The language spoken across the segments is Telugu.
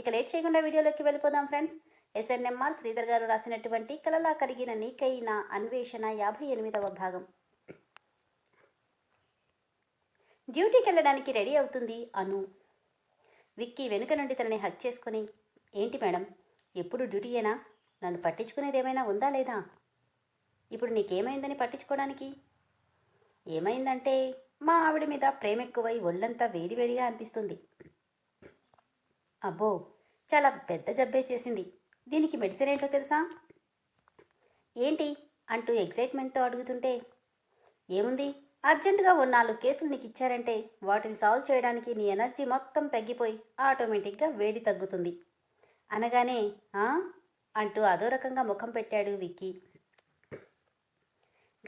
ఇక లేట్ చేయకుండా వీడియోలోకి వెళ్ళిపోదాం ఫ్రెండ్స్. ఎస్ఎన్ఎంఆర్ శ్రీధర్ గారు రాసినటువంటి కలలా కరిగిన నీకైన అన్వేషణ యాభై ఎనిమిదవ భాగం. డ్యూటీకి వెళ్ళడానికి రెడీ అవుతుంది అను. విక్కీ వెనుక నుండి తనని హక్ చేసుకుని ఏంటి మేడం ఎప్పుడు డ్యూటీయేనా? నన్ను పట్టించుకునేది ఏమైనా ఉందా లేదా? ఇప్పుడు నీకేమైందని పట్టించుకోవడానికి? ఏమైందంటే మా ఆవిడ మీద ప్రేమ ఎక్కువై ఒళ్ళంతా వేడివేడిగా అనిపిస్తుంది. అబ్బో చాలా పెద్ద జబ్బే చేసింది. దీనికి మెడిసిన్ ఏంటో తెలుసా? ఏంటి? అంటూ ఎగ్జైట్మెంట్తో అడుగుతుంటే ఏముంది? అర్జెంటుగా ఓ నాలుగు కేసులు నీకు ఇచ్చారంటే వాటిని సాల్వ్ చేయడానికి నీ ఎనర్జీ మొత్తం తగ్గిపోయి ఆటోమేటిక్గా వేడి తగ్గుతుంది. అనగానే అంటూ అదో రకంగా ముఖం పెట్టాడు విక్కీ.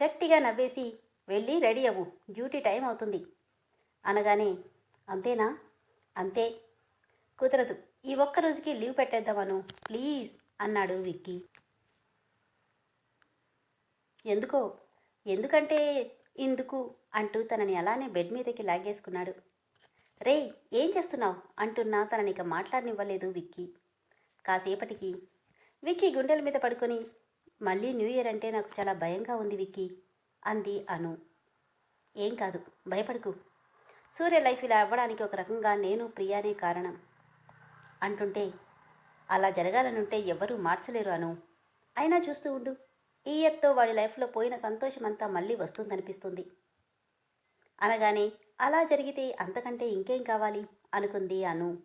గట్టిగా నవ్వేసి వెళ్ళి రెడీ అవ్వు డ్యూటీ టైం అవుతుంది. అనగానే అంతేనా? అంతే. కుదరదు. ఈ ఒక్క రోజుకి లీవ్ పెట్టేద్దామను ప్లీజ్ అన్నాడు విక్కీ. ఎందుకో? ఎందుకంటే ఇందుకు? అంటూ తనని అలానే బెడ్ మీదకి లాగేసుకున్నాడు. రే ఏం చేస్తున్నావు? అంటున్నా తనని ఇక మాట్లాడనివ్వలేదు విక్కీ. కాసేపటికి విక్కీ గుండెల మీద పడుకొని మళ్ళీ న్యూ ఇయర్ అంటే నాకు చాలా భయంగా ఉంది విక్కీ అంది అను. ఏం కాదు భయపడకు. సూర్య లైఫ్ ఇలా అవ్వడానికి ఒక రకంగా నేను ప్రియానే కారణం. అంటుంటే అలా జరగాలనుంటే ఎవ్వరూ మార్చలేరు అను. అయినా చూస్తూ ఉండు ఈ ఇయర్తో వాడి లైఫ్లో పోయిన సంతోషమంతా మళ్ళీ వస్తుందనిపిస్తుంది. అనగానే అలా జరిగితే అంతకంటే ఇంకేం కావాలి? అనుకుంది అను.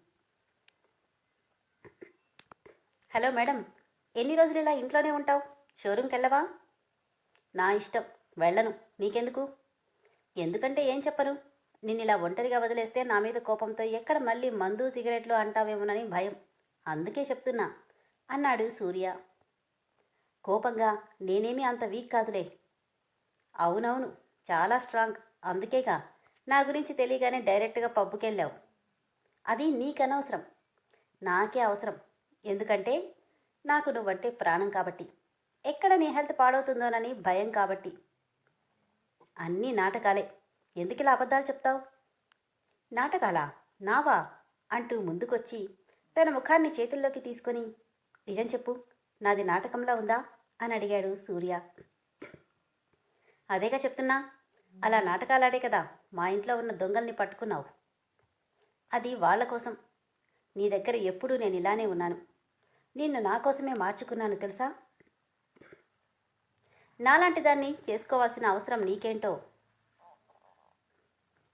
హలో మేడం ఎన్ని రోజులు ఇలా ఇంట్లోనే ఉంటావు? షోరూమ్కి వెళ్ళవా నా ఇష్టం వెళ్ళను. నీకెందుకు? ఎందుకంటే ఏం చెప్పను? నిన్ను ఇలా ఒంటరిగా వదిలేస్తే నా మీద కోపంతో ఎక్కడ మళ్ళీ మందు సిగరెట్లు అంటావేమోనని భయం. అందుకే చెప్తున్నా అన్నాడు సూర్య. కోపంగా నేనేమీ అంత వీక్ కాదులే. అవునవును చాలా స్ట్రాంగ్. అందుకేగా నా గురించి తెలియగానే డైరెక్ట్గా పబ్బుకెళ్ళావు. అది నీకనవసరం. నాకే అవసరం. ఎందుకంటే నాకు నువ్వంటే ప్రాణం కాబట్టి. ఎక్కడ నీ హెల్త్ పాడవుతుందోనని భయం కాబట్టి. అన్నీ నాటకాలే. ఎందుకు ఇలా అబద్ధాలు చెప్తావు? నాటకాలా? నావా? అంటూ ముందుకొచ్చి తన ముఖాన్ని చేతుల్లోకి తీసుకొని నిజం చెప్పు నాది నాటకంలా ఉందా? అని అడిగాడు సూర్య. అదేగా చెప్తున్నా అలా నాటకాలాడే కదా మా ఇంట్లో ఉన్న దొంగల్ని పట్టుకున్నావు. అది వాళ్ళ కోసం. నీ దగ్గర ఎప్పుడూ నేను ఇలానే ఉన్నాను. నిన్ను నా కోసమే మార్చుకున్నాను తెలుసా? నాలాంటి దాన్ని చేసుకోవాల్సిన అవసరం నీకేంటో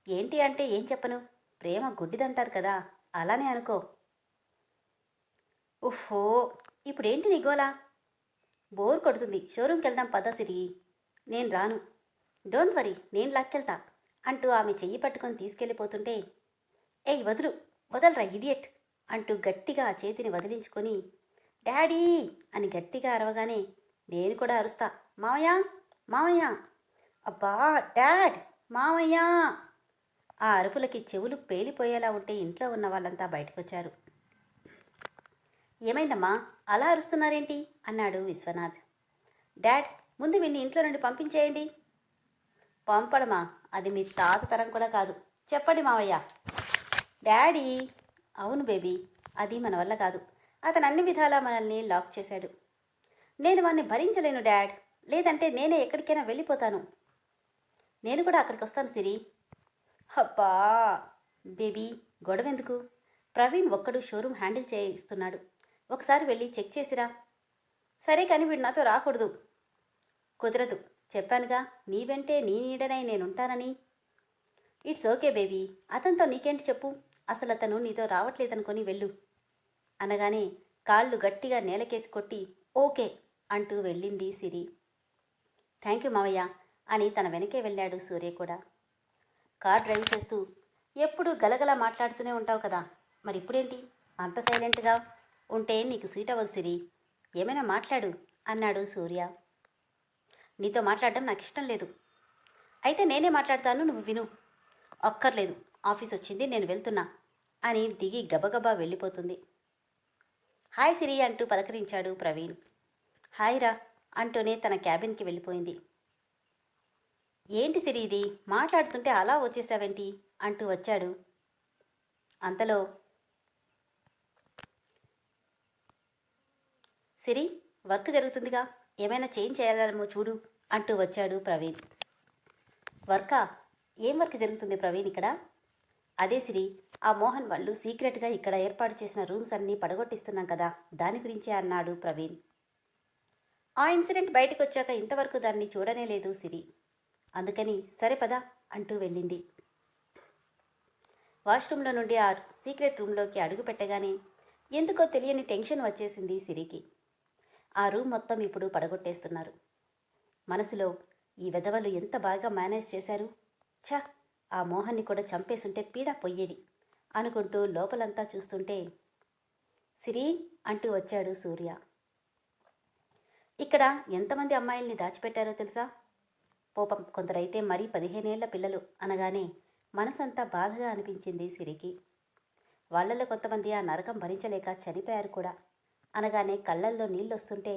ఏంటి అంటే ఏం చెప్పను? ప్రేమ గుడ్డిదంటారు కదా అలానే అనుకో. ఓహో ఇప్పుడేంటి నిగోలా బోర్ కొడుతుంది. షోరూమ్కి వెళ్దాం పద సిరి. నేను రాను. డోంట్ వరీ నేను లాక్కెళ్తా అంటూ ఆమె చెయ్యి పట్టుకొని తీసుకెళ్ళిపోతుంటే ఏయ్ వదులు వదలరా ఇడియట్ అంటూ గట్టిగా ఆ చేతిని వదిలించుకొని డాడీ అని గట్టిగా అరవగానే నేను కూడా అరుస్తా. మావయ్య మావయ్య అబ్బా డాడ్ మావయ్య ఆ అరుపులకి చెవులు పేలిపోయేలా ఉంటే ఇంట్లో ఉన్న వాళ్ళంతా బయటకొచ్చారు. ఏమైందమ్మా? అలా అరుస్తున్నారేంటి? అన్నాడు విశ్వనాథ్. డాడ్ ముందు వీడిని ఇంట్లో నుండి పంపించేయండి. పంపడమా? అది మీ తాత తరం కూడా కాదు. చెప్పండి మావయ్య. డాడీ. అవును బేబీ అది మన వల్ల కాదు. అతను అన్ని విధాలా మనల్ని లాక్ చేశాడు. నేను వాడిని భరించలేను డాడ్. లేదంటే నేనే ఎక్కడికైనా వెళ్ళిపోతాను. నేను కూడా అక్కడికి వస్తాను సిరి. అబ్బా బేబీ గొడవ ఎందుకు ప్రవీణ్ ఒక్కడు షోరూమ్ హ్యాండిల్ చేయిస్తున్నాడు. ఒకసారి వెళ్ళి చెక్ చేసిరా. సరే కానీ వీడు నాతో రాకూడదు. కుదరదు. చెప్పానుగా నీ వెంటే నీ నీడనై నేనుంటానని. It's okay baby. అతనితో నీకేంటి చెప్పు? అసలు అతను నీతో రావట్లేదనుకొని వెళ్ళు. అనగానే కాళ్ళు గట్టిగా నేలకేసి కొట్టి ఓకే అంటూ వెళ్ళింది సిరి. థ్యాంక్ యూ మావయ్య అని తన వెనకే వెళ్ళాడు సూర్య కూడా. కార్ డ్రైవ్ చేస్తూ ఎప్పుడు గలగల మాట్లాడుతూనే ఉంటావు కదా. మరి ఇప్పుడేంటి? అంత సైలెంట్గా ఉంటే నీకు సీట్ అవ్వదు సిరి. ఏమైనా మాట్లాడు అన్నాడు సూర్య. నీతో మాట్లాడడం నాకు ఇష్టం లేదు. అయితే నేనే మాట్లాడతాను నువ్వు విను. ఒక్కర్లేదు ఆఫీస్ వచ్చింది నేను వెళ్తున్నా అని దిగి గబగబా వెళ్ళిపోతుంది. హాయ్ సిరి అంటూ పలకరించాడు ప్రవీణ్. హాయ్ రా అంటూనే తన క్యాబిన్కి వెళ్ళిపోయింది. ఏంటి సిరి ఇది? మాట్లాడుతుంటే అలా వచ్చేసావేంటి? అంటూ వచ్చాడు. అంతలో సిరి వర్క్ జరుగుతుందిగా. ఏమైనా చేంజ్ చేయాలేమో చూడు అంటూ వచ్చాడు ప్రవీణ్. వర్కా? ఏం వర్క్ జరుగుతుంది ప్రవీణ్ ఇక్కడ? అదే సిరి ఆ మోహన్ వాళ్ళు సీక్రెట్గా ఇక్కడ ఏర్పాటు చేసిన రూమ్స్ అన్నీ పడగొట్టిస్తున్నాం కదా దాని గురించే అన్నాడు ప్రవీణ్. ఆ ఇన్సిడెంట్ బయటకు వచ్చాక ఇంతవరకు దాన్ని చూడనే లేదు సిరి. అందుకని సరే పదా అంటూ వెళ్ళింది. వాష్రూమ్లో నుండి ఆ సీక్రెట్ రూమ్లోకి అడుగు పెట్టగానే ఎందుకో తెలియని టెన్షన్ వచ్చేసింది సిరికి. ఆ రూమ్ మొత్తం ఇప్పుడు పడగొట్టేస్తున్నారు. మనసులో ఈ వెధవలు ఎంత బాగా మేనేజ్ చేశారు? ఛ! ఆ మోహన్ని కూడా చంపేసుంటే పీడ పొయ్యేది అనుకుంటూ లోపలంతా చూస్తుంటే సిరి అంటూ వచ్చాడు సూర్య. ఇక్కడ ఎంతమంది అమ్మాయిల్ని దాచిపెట్టారో తెలుసా? పోపం కొందరైతే మరీ పదిహేనేళ్ళ పిల్లలు అనగానే మనసంతా బాధగా అనిపించింది సిరికి. వాళ్ళలో కొంతమంది ఆ నరకం భరించలేక చనిపోయారు కూడా అనగానే కళ్ళల్లో నీళ్ళొస్తుంటే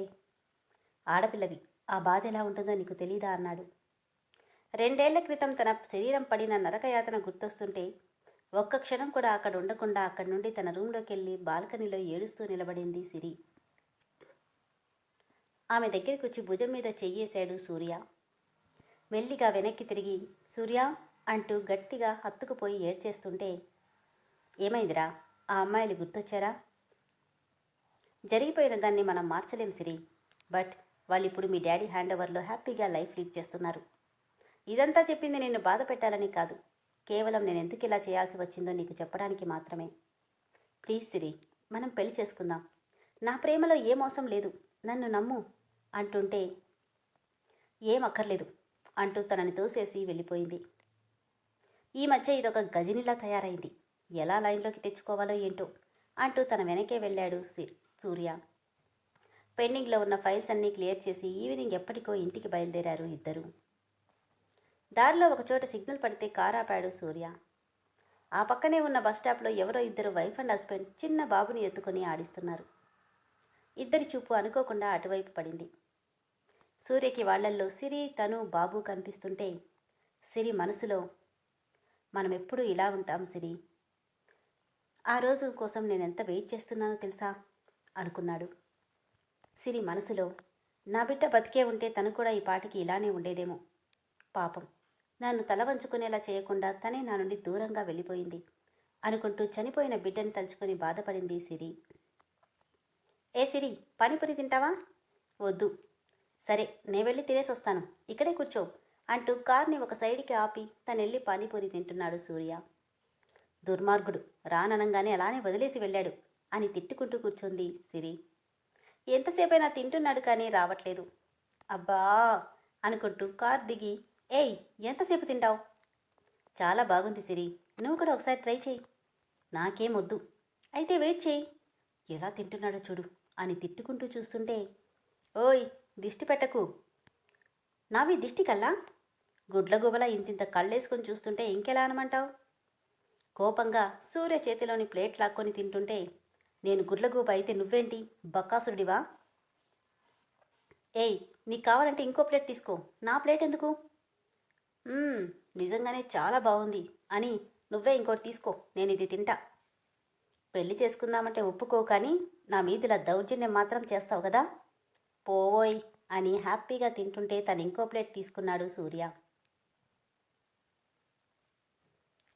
ఆడపిల్లవి ఆ బాధ ఎలా ఉంటుందో నీకు తెలీదా? అన్నాడు. రెండేళ్ళ క్రితం తన శరీరం పడిన నరకయాతన గుర్తొస్తుంటే ఒక్క క్షణం కూడా అక్కడ ఉండకుండా అక్కడి నుండి తన రూమ్లోకి వెళ్ళి బాల్కనీలో ఏడుస్తూ నిలబడింది సిరి. ఆమె దగ్గరికి వచ్చి భుజం మీద చెయ్యేశాడు సూర్య. మెల్లిగా వెనక్కి తిరిగి సూర్య అంటూ గట్టిగా హత్తుకుపోయి ఏడ్చేస్తుంటే ఏమైందిరా? ఆ అమ్మాయిలు గుర్తొచ్చారా? జరిగిపోయిన దాన్ని మనం మార్చలేం సిరి బట్ వాళ్ళు ఇప్పుడు మీ డాడీ హ్యాండ్ ఓవర్లో హ్యాపీగా లైఫ్ లీడ్ చేస్తున్నారు. ఇదంతా చెప్పింది నిన్ను బాధ పెట్టాలని కాదు. కేవలం నేను ఎందుకు ఇలా చేయాల్సి వచ్చిందో నీకు చెప్పడానికి మాత్రమే. ప్లీజ్ సిరి మనం పెళ్ళి చేసుకుందాం. నా ప్రేమలో ఏ మోసం లేదు. నన్ను నమ్ము అంటుంటే ఏం అక్కర్లేదు. అంటూ తనని తోసేసి వెళ్ళిపోయింది. ఈ మధ్య ఇదొక గజినిలా తయారైంది. ఎలా లైన్లోకి తెచ్చుకోవాలో ఏంటో అంటూ తన వెనకే వెళ్ళాడు సూర్య. పెండింగ్లో ఉన్న ఫైల్స్ అన్నీ క్లియర్ చేసి ఈవినింగ్ ఎప్పటికో ఇంటికి బయలుదేరారు ఇద్దరు. దారిలో ఒకచోట సిగ్నల్ పడితే కారు ఆపాడు సూర్య. ఆ పక్కనే ఉన్న బస్ స్టాప్లో ఎవరో ఇద్దరు వైఫ్ అండ్ హస్బెండ్ చిన్న బాబుని ఎత్తుకొని ఆడిస్తున్నారు. ఇద్దరి చూపు అనుకోకుండా అటువైపు పడింది. సూర్యకి వాళ్ళల్లో సిరి తను బాబు కనిపిస్తుంటే సిరి మనసులో మనం ఎప్పుడూ ఇలా ఉంటాం సిరి? ఆ రోజు కోసం నేను ఎంత వెయిట్ చేస్తున్నానో తెలుసా? అనుకున్నాడు. సిరి మనసులో నా బిడ్డ బతికే ఉంటే తను కూడా ఈ పాటికి ఇలానే ఉండేదేమో. పాపం. నన్ను తల వంచుకునేలా చేయకుండా తనే నా నుండి దూరంగా వెళ్ళిపోయింది అనుకుంటూ చనిపోయిన బిడ్డని తలుచుకొని బాధపడింది సిరి. ఏ సిరి పానీపూరి తింటావా? వద్దు. సరే నే వెళ్ళి తినేసి వస్తాను ఇక్కడే కూర్చో అంటూ కార్ని ఒక సైడ్కి ఆపి తనెళ్ళి పానీపూరి తింటున్నాడు సూర్య. దుర్మార్గుడు రాననంగానే అలానే వదిలేసి వెళ్ళాడు అని తిట్టుకుంటూ కూర్చుంది సిరి. ఎంతసేపైనా తింటున్నాడు కానీ రావట్లేదు. అబ్బా అనుకుంటూ కార్ దిగి ఏయ్ ఎంతసేపు తింటావు? చాలా బాగుంది సిరి. నువ్వు కూడా ఒకసారి ట్రై చేయి. నాకేం వద్దు. అయితే వెయిట్ చేయి. ఎలా తింటున్నాడో చూడు అని తిట్టుకుంటూ చూస్తుంటే ఓయ్ దిష్టి పెట్టకు. నావి దిష్టి కల్లా? గుడ్లగుబల ఇంతింత కళ్ళేసుకొని చూస్తుంటే ఇంకెలా అనమంటావు? కోపంగా సూర్య చేతిలోని ప్లేట్ లాక్కొని తింటుంటే నేను గుడ్లగూబ అయితే నువ్వేంటి? బక్కాసురుడివా? ఏయ్ నీకు కావాలంటే ఇంకో ప్లేట్ తీసుకో. నా ప్లేట్ ఎందుకు? నిజంగానే చాలా బాగుంది అని నువ్వే ఇంకోటి తీసుకో. నేను ఇది తింటా. పెళ్ళి చేసుకుందామంటే ఒప్పుకో కానీ నా మీదిలా దౌర్జన్యం మాత్రం చేస్తావు కదా? పోవోయ్ అని హ్యాపీగా తింటుంటే తను ఇంకో ప్లేట్ తీసుకున్నాడు సూర్య.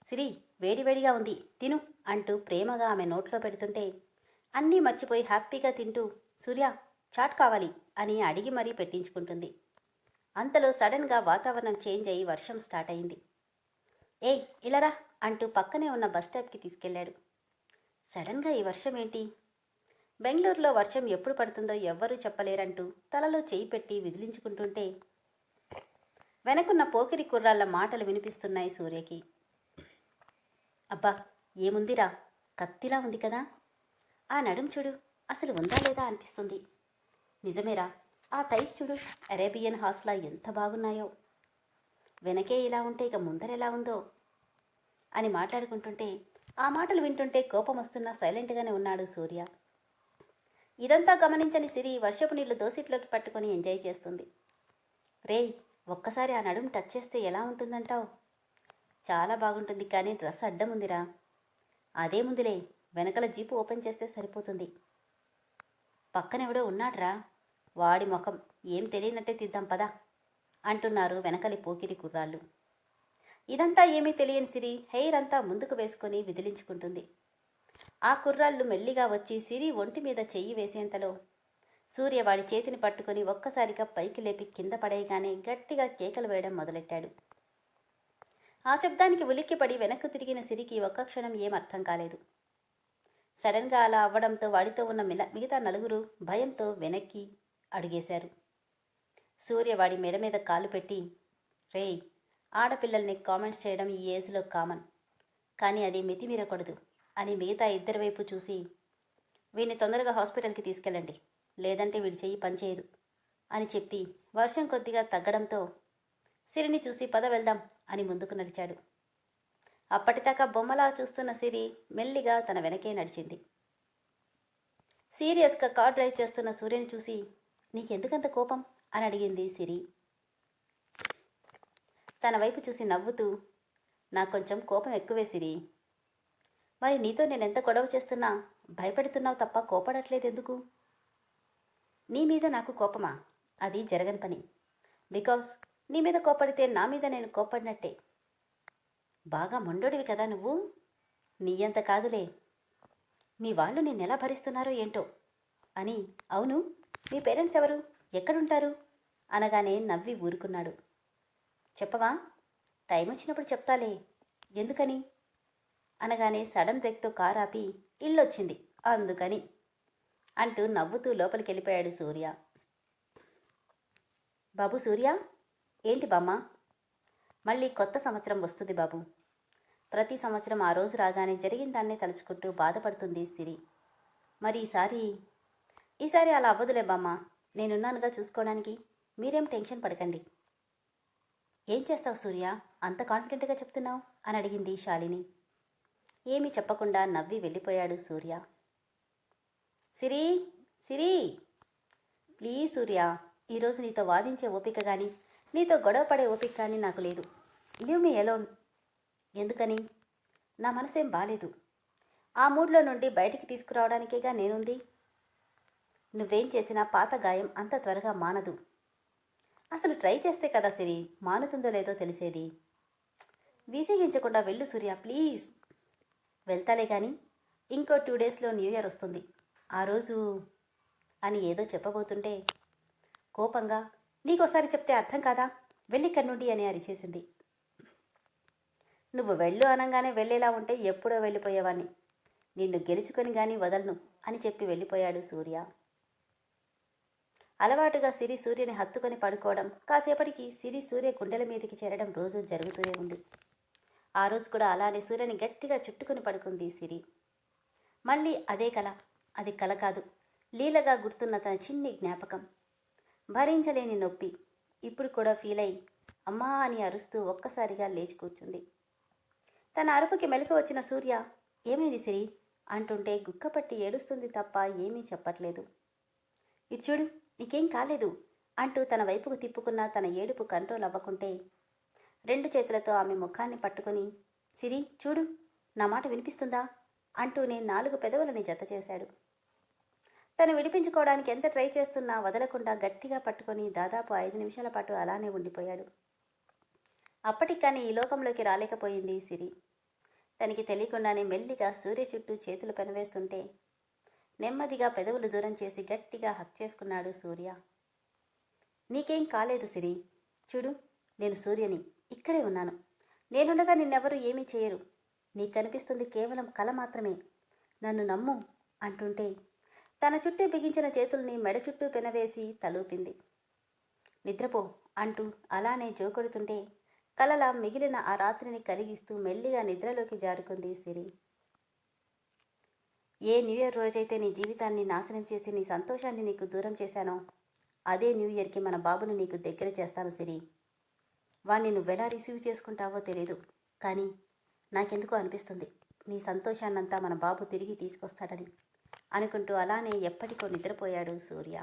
సిరి వేడివేడిగా ఉంది తిను అంటూ ప్రేమగా ఆమె నోట్లో పెడుతుంటే అన్నీ మర్చిపోయి హ్యాపీగా తింటూ సూర్య చాట్ కావాలి అని అడిగి మరీ పెట్టించుకుంటుంది. అంతలో సడన్గా వాతావరణం చేంజ్ అయ్యి వర్షం స్టార్ట్ అయింది. ఏయ్ ఇలారా అంటూ పక్కనే ఉన్న బస్ స్టాప్కి తీసుకెళ్ళాడు. సడన్గా ఈ వర్షం ఏంటి? బెంగళూరులో వర్షం ఎప్పుడు పడుతుందో ఎవ్వరూ చెప్పలేరంటూ తలలో చేయి పెట్టి విదిలించుకుంటుంటే వెనకున్న పోకిరి కుర్రాళ్ళ మాటలు వినిపిస్తున్నాయి సూర్యకి. అబ్బా ఏముందిరా? కత్తిలా ఉంది కదా. ఆ నడుం చూడు అసలు ఉందా లేదా అనిపిస్తుంది. నిజమేరా ఆ తైస్ చూడు అరేబియన్ హాస్లా ఎంత బాగున్నాయో. వెనకే ఇలా ఉంటే ఇక ముందరెలా ఉందో అని మాట్లాడుకుంటుంటే ఆ మాటలు వింటుంటే కోపం వస్తున్నా సైలెంట్గానే ఉన్నాడు సూర్య. ఇదంతా గమనించని సిరి వర్షపు నీళ్ళు దోసిట్లోకి పట్టుకొని ఎంజాయ్ చేస్తుంది. రేయ్ ఒక్కసారి ఆ నడుము టచ్ చేస్తే ఎలా ఉంటుందంటావు? చాలా బాగుంటుంది కానీ డ్రెస్ అడ్డం ఉందిరా. అదేముందిలే వెనకల జీపు ఓపెన్ చేస్తే సరిపోతుంది. పక్కనెవడో ఉన్నాడ్రా. వాడి ముఖం ఏం తెలియనట్టే తీద్దాం పదా అంటున్నారు వెనకలి పోకిరి కుర్రాళ్ళు. ఇదంతా ఏమీ తెలియని సిరి హెయిర్ అంతా ముందుకు వేసుకొని విదిలించుకుంటుంది. ఆ కుర్రాళ్ళు మెల్లిగా వచ్చి సిరి ఒంటి మీద చెయ్యి వేసేంతలో సూర్య వాడి చేతిని పట్టుకొని ఒక్కసారిగా పైకి లేపి కింద పడేయగానే గట్టిగా కేకలు వేయడం మొదలెట్టాడు. ఆ శబ్దానికి ఉలిక్కిపడి వెనక్కు తిరిగిన సిరికి ఒక్క క్షణం ఏం అర్థం కాలేదు. సడన్గా అలా అవ్వడంతో వాడితో ఉన్న మిల మిగతా నలుగురు భయంతో వెనక్కి అడుగేశారు. సూర్య వాడి మెడ మీద కాలు పెట్టి రేయ్ ఆడపిల్లల్ని కామెంట్స్ చేయడం ఈ ఏజ్లో కామన్ కానీ అది మితిమీరకూడదు. అని మిగతా ఇద్దరి వైపు చూసి వీడిని తొందరగా హాస్పిటల్కి తీసుకెళ్ళండి. లేదంటే వీడి చెయ్యి పనిచేయదు అని చెప్పి వర్షం కొద్దిగా తగ్గడంతో సిరిని చూసి పద వెళ్దాం అని ముందుకు నడిచాడు. అప్పటిదాకా బొమ్మలా చూస్తున్న సిరి మెల్లిగా తన వెనకే నడిచింది. సీరియస్గా కార్ డ్రైవ్ చేస్తున్న సూర్యని చూసి నీకెందుకంత కోపం? అని అడిగింది సిరి. తన వైపు చూసి నవ్వుతూ నాకు కొంచెం కోపం ఎక్కువే సిరి. మరి నీతో నేను ఎంత గొడవ చేస్తున్నా భయపెడుతున్నావు తప్ప కోపడట్లేదు ఎందుకు? నీ మీద నాకు కోపమా? అది జరగని పని. బికాస్ నీ మీద కోపడితే నా మీద నేను కోపడినట్టే. బాగా మొండోడివి కదా నువ్వు. నీ అంత కాదులే. మీ వాళ్ళు నిన్నెలా భరిస్తున్నారో ఏంటో? అని. అవును. మీ పేరెంట్స్ ఎవరు? ఎక్కడుంటారు? అనగానే నవ్వి ఊరుకున్నాడు. చెప్పవా? టైం వచ్చినప్పుడు చెప్తాలే. ఎందుకని? అనగానే సడన్ బ్రేక్తో కార్ ఆపి ఇల్లొచ్చింది. అందుకని అంటూ నవ్వుతూ లోపలికి వెళ్ళిపోయాడు సూర్య. బాబు సూర్య ఏంటి బామ్మ? మళ్ళీ కొత్త సంవత్సరం వస్తుంది బాబు. ప్రతి సంవత్సరం ఆ రోజు రాగానే జరిగిన దాన్నే తలుచుకుంటూ బాధపడుతుంది సిరి. మరి ఈసారి ఈసారి అలా అవ్వదులే బామ్మ. నేనున్నానుగా చూసుకోవడానికి. మీరేం టెన్షన్ పడకండి. ఏం చేస్తావు సూర్య? అంత కాన్ఫిడెంట్గా చెప్తున్నావు? అని అడిగింది శాలిని. ఏమీ చెప్పకుండా నవ్వి వెళ్ళిపోయాడు సూర్య. సిరి సిరి. ప్లీజ్ సూర్య ఈరోజు నీతో వాదించే ఓపిక కానీ నీతో గొడవ పడే ఓపిక కానీ నాకు లేదు. Leave me alone. ఎందుకని? నా మనసేం బాలేదు. ఆ మూడ్లో నుండి బయటికి తీసుకురావడానికేగా నేనుంది? నువ్వేం చేసినా పాత గాయం అంత త్వరగా మానదు. అసలు ట్రై చేస్తే కదా సిరి మానుతుందో లేదో తెలిసేది. విసిగించకుండా వెళ్ళు సూర్య ప్లీజ్. వెళ్తాలే కానీ ఇంకో టూ డేస్లో న్యూ ఇయర్ వస్తుంది. ఆ రోజు అని ఏదో చెప్పబోతుంటే కోపంగా నీకోసారి చెప్తే అర్థం కాదా? వెళ్ళిక్కడి నుండి అని అరిచేసింది. నువ్వు వెళ్ళు అనగానే వెళ్ళేలా ఉంటే ఎప్పుడో వెళ్ళిపోయేవాణ్ణి. నిన్ను గెలుచుకొని గాని వదలను అని చెప్పి వెళ్ళిపోయాడు సూర్య. అలవాటుగా సిరి సూర్యని హత్తుకొని పడుకోవడం కాసేపటికి సిరి సూర్య గుండెల మీదకి చేరడం రోజు జరుగుతూనే ఉంది. ఆ రోజు కూడా అలానే సూర్యని గట్టిగా చుట్టుకుని పడుకుంది సిరి. మళ్ళీ అదే కల అది కల కాదు లీలగా గుర్తున్న తన చిన్ని జ్ఞాపకం. భరించలేని నొప్పి ఇప్పుడు కూడా ఫీల్ అయి అమ్మా అని అరుస్తూ ఒక్కసారిగా లేచి కూర్చుంది. తన అరుపుకి మెలక వచ్చిన సూర్య ఏమైంది సిరి? అంటుంటే గుక్కపట్టి ఏడుస్తుంది తప్ప ఏమీ చెప్పట్లేదు. ఇది చూడు నీకేం కాలేదు? అంటూ తన వైపుకు తిప్పుకున్న తన ఏడుపు కంట్రోల్ అవ్వకుంటే రెండు చేతులతో ఆమె ముఖాన్ని పట్టుకుని సిరి చూడు నా మాట వినిపిస్తుందా? అంటూనే నాలుగు పెదవులని జత చేశాడు. తను విడిపించుకోవడానికి ఎంత ట్రై చేస్తున్నా వదలకుండా గట్టిగా పట్టుకొని దాదాపు ఐదు నిమిషాల పాటు అలానే ఉండిపోయాడు. అప్పటికి కానీ ఈ లోకంలోకి రాలేకపోయింది సిరి. తనకి తెలియకుండానే మెల్లిగా సూర్య చుట్టూ చేతులు పెనవేస్తుంటే నెమ్మదిగా పెదవులు దూరం చేసి గట్టిగా హక్ చేసుకున్నాడు సూర్య. నీకేం కాలేదు సిరి. చూడు నేను సూర్యని. ఇక్కడే ఉన్నాను. నేనుండగా నిన్నెవరూ ఏమీ చేయరు. నీకు కనిపిస్తుంది కేవలం కల మాత్రమే. నన్ను నమ్ము అంటుంటే తన చుట్టూ బిగించిన చేతుల్ని మెడ చుట్టూ పెనవేసి తలూపింది. నిద్రపో అంటూ అలానే జోకొడుతుంటే కలల మిగిలిన ఆ రాత్రిని కరిగిస్తూ మెల్లిగా నిద్రలోకి జారుకుంది సిరి. ఏ న్యూ ఇయర్ రోజైతే నీ జీవితాన్ని నాశనం చేసి నీ సంతోషాన్ని నీకు దూరం చేశానో అదే న్యూ ఇయర్కి మన బాబుని నీకు దగ్గర చేస్తాను సిరి. వాణ్ణి నువ్వెలా రిసీవ్ చేసుకుంటావో తెలియదు కానీ నాకెందుకో అనిపిస్తుంది. నీ సంతోషాన్నంతా మన బాబు తిరిగి తీసుకొస్తాడని అనుకుంటూ అలానే ఎప్పటికో నిద్రపోయాడు సూర్య.